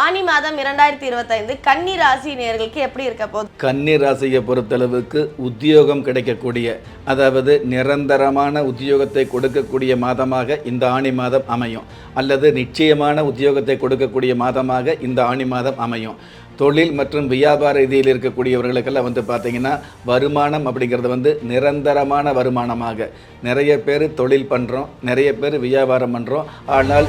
ஆனி மாதம் இரண்டாயிரத்தி இருபத்தைந்து கன்னி ராசி நேர்களுக்கு எப்படி இருக்க போகுது? கன்னி ராசியை பொறுத்தளவுக்கு உத்தியோகம் கிடைக்கக்கூடிய அதாவது நிரந்தரமான உத்தியோகத்தை கொடுக்கக்கூடிய மாதமாக இந்த ஆணி மாதம் அமையும். அல்லது நிச்சயமான உத்தியோகத்தை கொடுக்கக்கூடிய மாதமாக இந்த ஆணி மாதம் அமையும். தொழில் மற்றும் வியாபார ரீதியில் இருக்கக்கூடியவர்களுக்கெல்லாம் வந்து பார்த்தீங்கன்னா வருமானம் அப்படிங்கிறது வந்து நிரந்தரமான வருமானமாக. நிறைய பேர் தொழில் பண்ணுறோம் நிறைய பேர் வியாபாரம் பண்ணுறோம் ஆனால்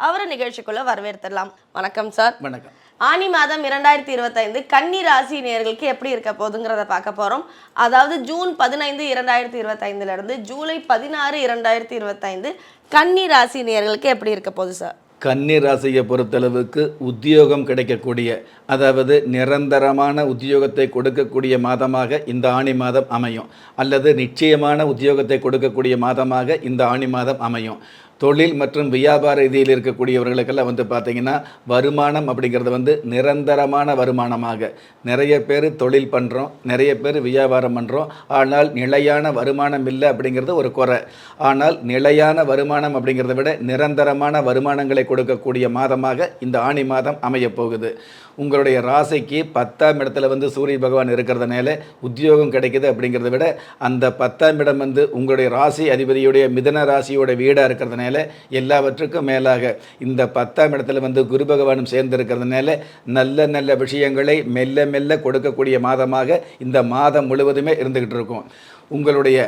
அவரை நிகழ்ச்சிக்குள்ள வரவேற்றுடலாம் வணக்கம் சார் வணக்கம். ஆனி மாதம் இரண்டாயிரத்தி இருபத்தைந்து கன்னி ராசி நேர்களுக்கு எப்படி இருக்க போகுதுங்கிறத பார்க்க போகிறோம் அதாவது ஜூன் பதினைந்து இரண்டாயிரத்தி இருபத்தைந்துல இருந்து ஜூலை பதினாறு இரண்டாயிரத்தி இருபத்தைந்து கன்னி ராசி நேர்களுக்கு எப்படி இருக்க போகுது சார் கன்னி ராசியை பொறுத்தளவுக்கு உத்தியோகம் கிடைக்கக்கூடிய அதாவது நிரந்தரமான உத்தியோகத்தை கொடுக்கக்கூடிய மாதமாக இந்த ஆணி மாதம் அமையும். அல்லது நிச்சயமான உத்தியோகத்தை கொடுக்கக்கூடிய மாதமாக இந்த ஆணி மாதம் அமையும். தொழில் மற்றும் வியாபார ரீதியில் இருக்கக்கூடியவர்களுக்கெல்லாம் வந்து பார்த்திங்கன்னா வருமானம் அப்படிங்கிறது வந்து நிரந்தரமான வருமானமாக. நிறைய பேர் தொழில் பண்ணுறோம் நிறைய பேர் வியாபாரம் பண்ணுறோம் ஆனால் நிலையான வருமானம் இல்லை அப்படிங்கிறது ஒரு குறை. ஆனால் நிலையான வருமானம் அப்படிங்கிறத விட நிரந்தரமான வருமானங்களை கொடுக்கக்கூடிய மாதமாக இந்த ஆணி மாதம் அமையப் போகுது. உங்களுடைய ராசிக்கு பத்தாம் இடத்துல வந்து சூரிய பகவான் இருக்கிறதுனால உத்தியோகம் கிடைக்குது அப்படிங்கிறத விட அந்த பத்தாம் இடம் வந்து உங்களுடைய ராசி அதிபதியுடைய மிதன ராசியோட வீடாக இருக்கிறதுனால எல்லாவற்றுக்கும் மேலாக இந்த பத்தாம் இடத்துல வந்து குரு பகவானும் சேர்ந்து இருக்கிறதுனால நல்ல நல்ல விஷயங்களை மெல்ல மெல்ல கொடுக்கக்கூடிய மாதமாக இந்த மாதம் முழுவதுமே இருந்துக்கிட்டு இருக்கும். உங்களுடைய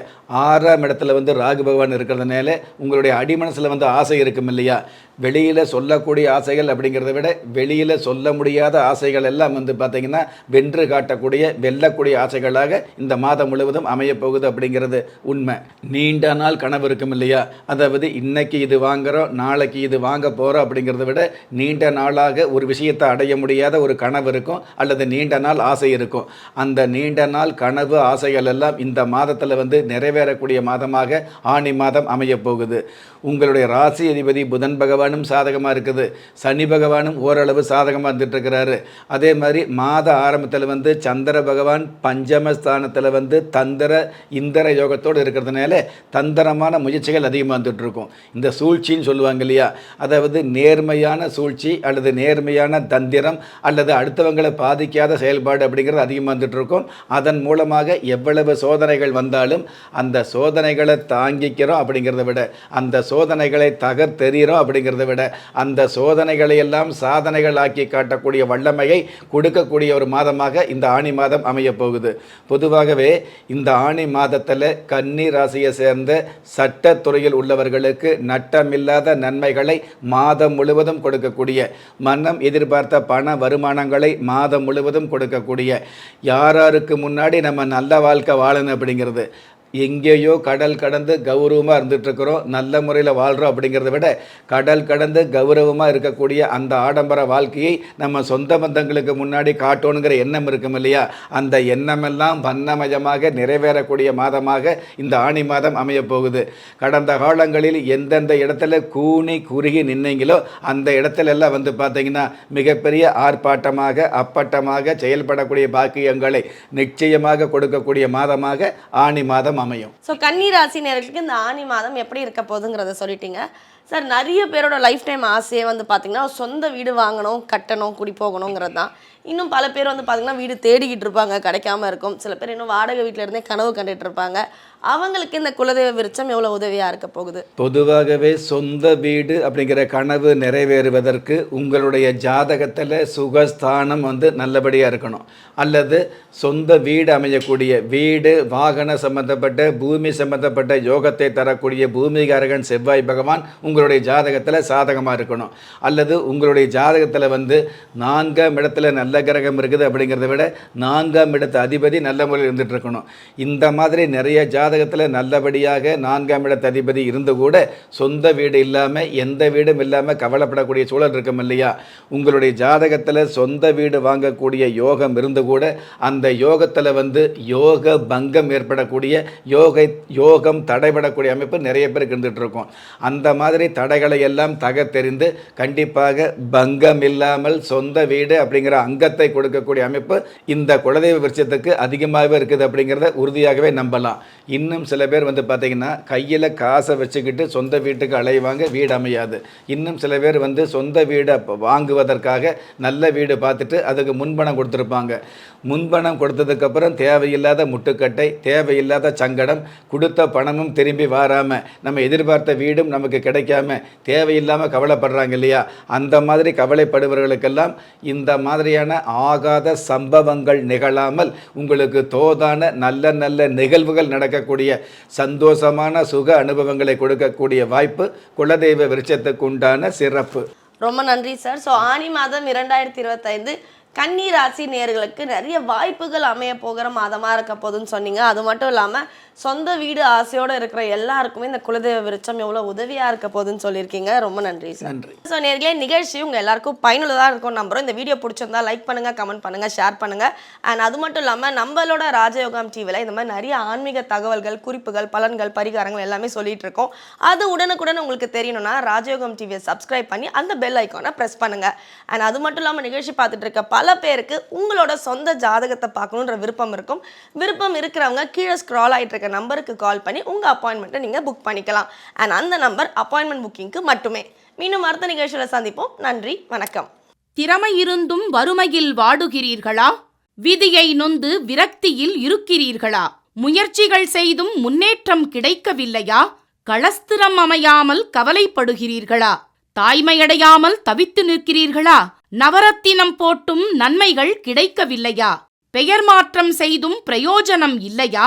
ஆறாம் இடத்துல வந்து ராகு பகவான் இருக்கிறதுனால உங்களுடைய அடிமனசில் வந்து ஆசை இருக்கும் இல்லையா? வெளியில் சொல்லக்கூடிய ஆசைகள் அப்படிங்கிறத விட வெளியில் சொல்ல முடியாத ஆசைகள் எல்லாம் வந்து பார்த்திங்கன்னா வென்று காட்டக்கூடிய வெல்லக்கூடிய ஆசைகளாக இந்த மாதம் முழுவதும் அமையப்போகுது அப்படிங்கிறது உண்மை. நீண்ட நாள் கனவு இருக்கும் இல்லையா? அதாவது இன்னைக்கு இது வாங்குறோம் நாளைக்கு இது வாங்க போகிறோம் அப்படிங்கிறத விட நீண்ட நாளாக ஒரு விஷயத்தை அடைய முடியாத ஒரு கனவு இருக்கும் அல்லது நீண்ட நாள் ஆசை இருக்கும். அந்த நீண்ட நாள் கனவு ஆசைகள் எல்லாம் இந்த மாதம் மாதத்தில் வந்து நிறைவேறக்கூடிய மாதமாக ஆணி மாதம் அமையப் போகுது உங்களுடைய ராசி அதிபதி புதன் பகவானும் சாதகமாக இருக்குது. சனி பகவானும் ஓரளவு சாதகமாக இருந்துட்டு இருக்கிறாரு அதே மாதிரி மாத ஆரம்பத்தில் வந்து சந்திர பகவான் பஞ்சமஸ்தானத்தில் வந்து தந்திர இந்திர யோகத்தோடு இருக்கிறதுனால தந்திரமான முயற்சிகள் அதிகமாக வந்துட்டுருக்கும். இந்த சூழ்ச்சின்னு சொல்லுவாங்க இல்லையா? அதாவது நேர்மையான சூழ்ச்சி அல்லது நேர்மையான தந்திரம் அல்லது அடுத்தவங்களை பாதிக்காத செயல்பாடு அப்படிங்கிறது அதிகமாக வந்துட்டு இருக்கும் அதன் மூலமாக எவ்வளவு சோதனைகள் வந்தாலும் அந்த சோதனைகளை தாங்கிக்கிறோம் அப்படிங்கிறத விட அந்த சோதனைகளை தகர்த்தெறிகிறோம் அப்படிங்கிறத விட அந்த சோதனைகளை எல்லாம் சாதனைகள் ஆக்கி காட்டக்கூடிய வல்லமையை கொடுக்கக்கூடிய ஒரு மாதமாக இந்த ஆணி மாதம் அமையப் போகுது. பொதுவாகவே இந்த ஆணி மாதத்தில் கன்னி ராசியை சேர்ந்த சட்டத்துறையில் உள்ளவர்களுக்கு நட்டமில்லாத நன்மைகளை மாதம் முழுவதும் கொடுக்கக்கூடிய மன்னம் எதிர்பார்த்த பண வருமானங்களை மாதம் முழுவதும் கொடுக்கக்கூடிய யாராருக்கு முன்னாடி நம்ம நல்ல வாழ்க்கை வாழணும் அப்படிங்கிறது வருது எங்கேயோ கடல் கடந்து கௌரவமாக இருந்துகிட்ருக்குறோம் நல்ல முறையில் வாழ்கிறோம் அப்படிங்கிறத விட கடல் கடந்து கௌரவமாக இருக்கக்கூடிய அந்த ஆடம்பர வாழ்க்கையை நம்ம சொந்த பந்தங்களுக்கு முன்னாடி காட்டணுங்கிற எண்ணம் இருக்கும் இல்லையா? அந்த எண்ணமெல்லாம் வண்ணமயமாக நிறைவேறக்கூடிய மாதமாக இந்த ஆணி மாதம் அமையப்போகுது கடந்த காலங்களில் எந்தெந்த இடத்துல கூனி குறுகி நின்னீங்களோ அந்த இடத்துல எல்லாம் வந்து பார்த்தீங்கன்னா மிகப்பெரிய ஆர்ப்பாட்டமாக அப்பட்டமாக செயல்படக்கூடிய பாக்கியங்களை நிச்சயமாக கொடுக்கக்கூடிய மாதமாக ஆணி மாதம் அமையும். ஸோ கன்னி நேர்களுக்கு இந்த ஆனி மாதம் எப்படி இருக்க போகுதுங்கிறத சொல்லிட்டீங்க. சார் நிறைய பேரோட லைஃப் டைம் ஆசையே வந்து பார்த்தீங்கன்னா சொந்த வீடு வாங்கணும் கட்டணும் குடி போகணுங்கிறது தான். இன்னும் பல பேர் வந்து பார்த்தீங்கன்னா வீடு தேடிக்கிட்டு இருப்பாங்க கிடைக்காம இருக்கும். சில பேர் இன்னும் வாடகை வீட்டில் இருந்தே கனவு கண்டுட்டு இருப்பாங்க. அவங்களுக்கு இந்த குலதெய்வ விருச்சம் எவ்வளோ உதவியாக இருக்க போகுது? பொதுவாகவே சொந்த வீடு அப்படிங்கிற கனவு நிறைவேறுவதற்கு உங்களுடைய ஜாதகத்தில் சுகஸ்தானம் வந்து நல்லபடியாக இருக்கணும். அல்லது சொந்த வீடு அமையக்கூடிய வீடு வாகன சம்பந்தப்பட்ட பூமி சம்பந்தப்பட்ட யோகத்தை தரக்கூடிய பூமிகாரகன் செவ்வாய் பகவான் உங்களுடைய ஜாதகத்தில் சாதகமாக இருக்கணும். அல்லது உங்களுடைய ஜாதகத்தில் வந்து நான்காம் இடத்துல நல்ல கிரகம் இருக்குது அப்படிங்கிறத விட நான்காம் இடத்து அதிபதி நல்ல முறையில் இருந்துகிட்டு இருக்கணும். இந்த மாதிரி நிறைய ஜாதகத்தில் நல்லபடியாக நான்காம் இட அதிபதி இருந்து கூட சொந்த வீடு இல்லாமல் எந்த வீடும் இல்லாமல் கவலைப்படக்கூடிய சூழல் இருக்கும் இல்லையா? உங்களுடைய ஜாதகத்தில் சொந்த வீடு வாங்கக்கூடிய யோகம் இருந்து கூட அந்த யோகத்தில் வந்து யோக பங்கம் ஏற்படக்கூடிய யோகை யோகம் தடைபடக்கூடிய அமைப்பு நிறைய பேருக்கு இருந்துகிட்டு இருக்கும். அந்த மாதிரி தடைகளை எல்லாம் தகத்தெறிந்து கண்டிப்பாக பங்கம் இல்லாமல் சொந்த வீடு அப்படிங்கிற அங்கத்தை கொடுக்கக்கூடிய அமைப்பு இந்த குலதெய்வ விருட்சத்துக்கு அதிகமாகவே இருக்குது அப்படிங்கிறத உறுதியாகவே நம்பலாம். இன்னும் சில பேர் வந்து பார்த்திங்கன்னா கையில் காசை வச்சுக்கிட்டு சொந்த வீட்டுக்கு அலைவாங்க வீடு அமையாது. இன்னும் சில பேர் வந்து சொந்த வீடை வாங்குவதற்காக நல்ல வீடு பார்த்துட்டு அதுக்கு முன்பணம் கொடுத்துருப்பாங்க. முன்பணம் கொடுத்ததுக்கப்புறம் தேவையில்லாத முட்டுக்கட்டை தேவையில்லாத சங்கடம் கொடுத்த பணமும் திரும்பி வாராமல் நம்ம எதிர்பார்த்த வீடும் நமக்கு கிடைக்காம தேவையில்லாமல் கவலைப்படுறாங்க இல்லையா? அந்த மாதிரி கவலைப்படுபவர்களுக்கெல்லாம் இந்த மாதிரியான ஆகாத சம்பவங்கள் நிகழாமல் உங்களுக்கு தோதான நல்ல நல்ல நிகழ்வுகள் நடக்கக்கூடிய சந்தோஷமான சுக அனுபவங்களை கொடுக்கக்கூடிய வாய்ப்பு குலதெய்வ விருட்சத்துக்கு உண்டான சிறப்பு. ரொம்ப நன்றி சார் ஸோ ஆனி மாதம் இரண்டாயிரத்தி இருபத்தைந்து கன்னி ராசி நேர்களுக்கு நிறைய வாய்ப்புகள் அமைய போகிற மாதமாக இருக்க போதுன்னு சொன்னீங்க. அது மட்டும் இல்லாமல் சொந்த வீடு ஆசையோடு இருக்கிற எல்லாருக்குமே இந்த குலதெய்வ விருட்சம் எவ்வளோ உதவியாக இருக்க போகுதுன்னு சொல்லியிருக்கீங்க. ரொம்ப நன்றி சார். நன்றி. ஸோ நேர்களே நிகழ்ச்சி உங்கள் எல்லாருக்கும் பயனுள்ளதாக இருக்கும் நம்புறோம். இந்த வீடியோ பிடிச்சிருந்தா லைக் பண்ணுங்கள் கமெண்ட் பண்ணுங்கள் ஷேர் பண்ணுங்கள் அண்ட் அது மட்டும் இல்லாமல் நம்மளோட ராஜயோகம் டிவியில் இந்த மாதிரி நிறைய ஆன்மீக தகவல்கள் குறிப்புகள் பலன்கள் பரிகாரங்கள் எல்லாமே சொல்லிட்டு இருக்கோம். அது உடனுக்குடன் உங்களுக்கு தெரியணும்னா ராஜயோகம் டிவியை சப்ஸ்கிரைப் பண்ணி அந்த பெல் ஐக்கானை ப்ரெஸ் பண்ணுங்கள் அண்ட் அது மட்டும் இல்லாமல் நிகழ்ச்சி பார்த்துட்டு இருக்க பல பேருக்கு உங்களோட சொந்த ஜாதகத்தை பார்க்கணுன்ற விருப்பம் இருக்கும். விருப்பம் இருக்கிறவங்க கீழே ஸ்க்ரால் ஆகிட்டு இருக்க நம்பருக்கு கால் பண்ணி உங்கள் அப்பாயின்மெண்ட்டை நீங்கள் புக் பண்ணிக்கலாம். அண்ட் அந்த நம்பர் அப்பாயின்மெண்ட் புக்கிங்க்கு மட்டுமே. மீண்டும் அடுத்த நிகழ்ச்சியில் சந்திப்போம். நன்றி வணக்கம். திறமை இருந்தும் வறுமையில் வாடுகிறீர்களா? விதியை நொந்து விரக்தியில் இருக்கிறீர்களா? முயற்சிகள் செய்தும் முன்னேற்றம் கிடைக்கவில்லையா? களஸ்திரம் அமையாமல் கவலைப்படுகிறீர்களா? தாய்மையடையாமல் தவித்து நிற்கிறீர்களா? நவரத்தினம் போட்டும் நன்மைகள் கிடைக்கவில்லையா? பெயர் மாற்றம் செய்தும் பிரயோஜனம் இல்லையா?